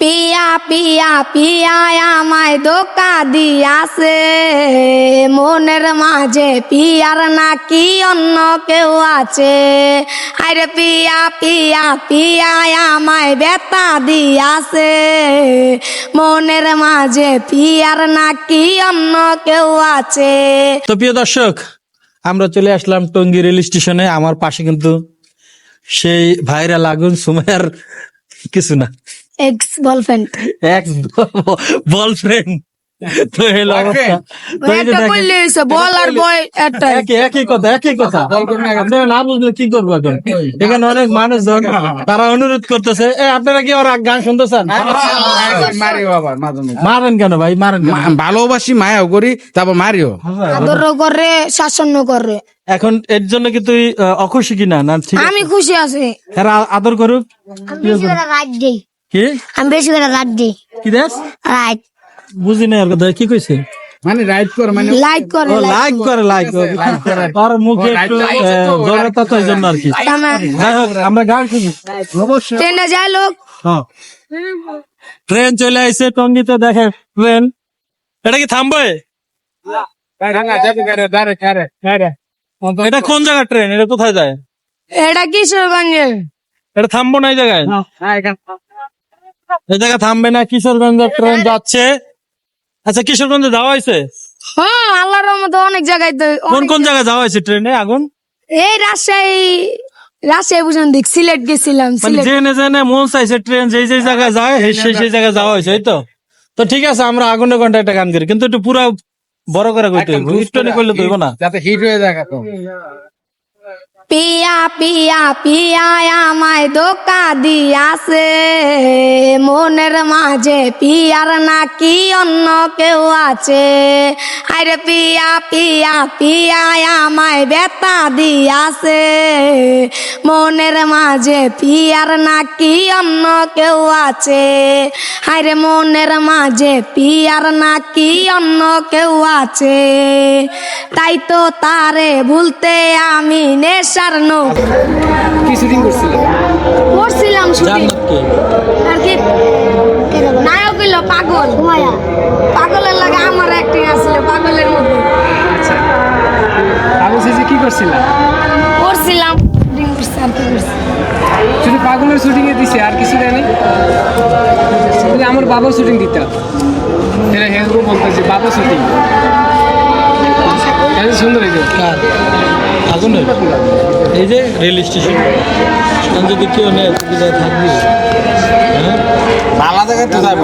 পিয়া পিয়া পিয়া আমায় দোকা দিয়াছে। মনের মাঝে পিয়ার নাকি অন্য কেউ আছে। আরে পিয়া পিয়া পিয়া আমায় বেতা দিয়াছে। মনের মাঝে পিয়ার নাকি অন্য কেউ আছে। তো প্রিয় দর্শক, আমরা চলে আসলাম টঙ্গী রেল স্টেশনে। আমার পাশে কিন্তু সেই ভাইরাল আগুন সুমাইয়ার কিছু না। এক্স বয়ফ্রেন্ড এক্স বয়ফ্রেন্ড তো হলো তো এই যে হইছে, বল আর বয় একটা একই একই কথা একই কথা। আপনারা না বুঝলে কি করব এখন? এখানে অনেক মানুষজন তারা অনুরোধ করতেছে এ আপনারা কি ওর গান শুনতেছেন। মারেন কেন ভাই? মারেন ভালোবাসি মায়াও করি তারপর মারিও। আদর করে শাসন করে। এখন এর জন্য কি তুই অখুশি কিনা? না ঠিক আমি খুশি আছি। এরা আদর করুক। কি? আমি বেশি করে রাত দিই। কি দেশ বুঝি না কথা কি কইছে? মানে রাইট কর মানে লাইক করে লাইক করে। লাইক আর মুখে একটু জড়তা তো এই জন্য আর কি। যাই হোক আমরা গান শুনি। ট্রেনে যায় লোক। হ্যাঁ। ট্রেন চলে আইছে টঙ্গিতে দেখে ট্রেন। এটা কি থামবে? এটা কোন জায়গার ট্রেন? এটা কোথায় যায়? এটা কিশোরগঞ্জের। এটা থামবো না এই জায়গায়? এই থামবে না কিশোরগঞ্জের ট্রেন যাচ্ছে। আচ্ছা কিশোরগঞ্জে যাওয়া হয়েছে? হ্যাঁ আল্লাহর মতো অনেক জায়গায় তো কোন কোন জায়গায় যাওয়া হয়েছে ট্রেনে আগুন? এই রাজশাহী রাজশাহী বুঝুন দিক সিলেট গেছিলাম মানে সিলেট। জেনে জেনে মন চাইছে ট্রেন যেই যেই জায়গায় যায় সেই সেই সেই জায়গায় যাওয়া হয়েছে এই তো? তো ঠিক আছে আমরা আগুনের ঘণ্টা একটা গান করি কিন্তু একটু পুরো বড় করে কইতে হইব করলে তো হইব না। যাতে হিট হয়ে যায় পিয়া পিয়া পিয়া আমায় দোকা দিয়াছে। মনের মাঝে পিয়ার নাকি অন্য কেউ আছে। আরে পিয়া পিয়া পিয়া আমায় বেতা দিয়াছে। মনের মাঝে পিয়ার নাকি অন্য কেউ আছে। আরে মনের মাঝে পিয়ার নাকি অন্য কেউ আছে। তাই তো তারে ভুলতে আমি নেশার নৌ। কি শুটিং করছিল? করছিলাম শুটিং। আর কি? নায়ক হইল পাগল। পাগলের লাগে আমার অ্যাক্টিং আসছিল পাগলের মধ্যে আবু সিসি কি করছিল? করছিলাম শুটিং করছি আর কি করছি। শুধু পাগলের শুটিং এ দিছে আর কিছু দেয়নি আমার বাবার শুটিং দিত এটা হেসবো বলতেছে বাবা শুটিং। সুন্দর হয়েছে কার আগুনের এই যে রেল স্টেশন। সেখানে যদি কেউ নেয় সুবিধা থাকবে। হ্যাঁ? ভালো জায়গায় তো যাবে।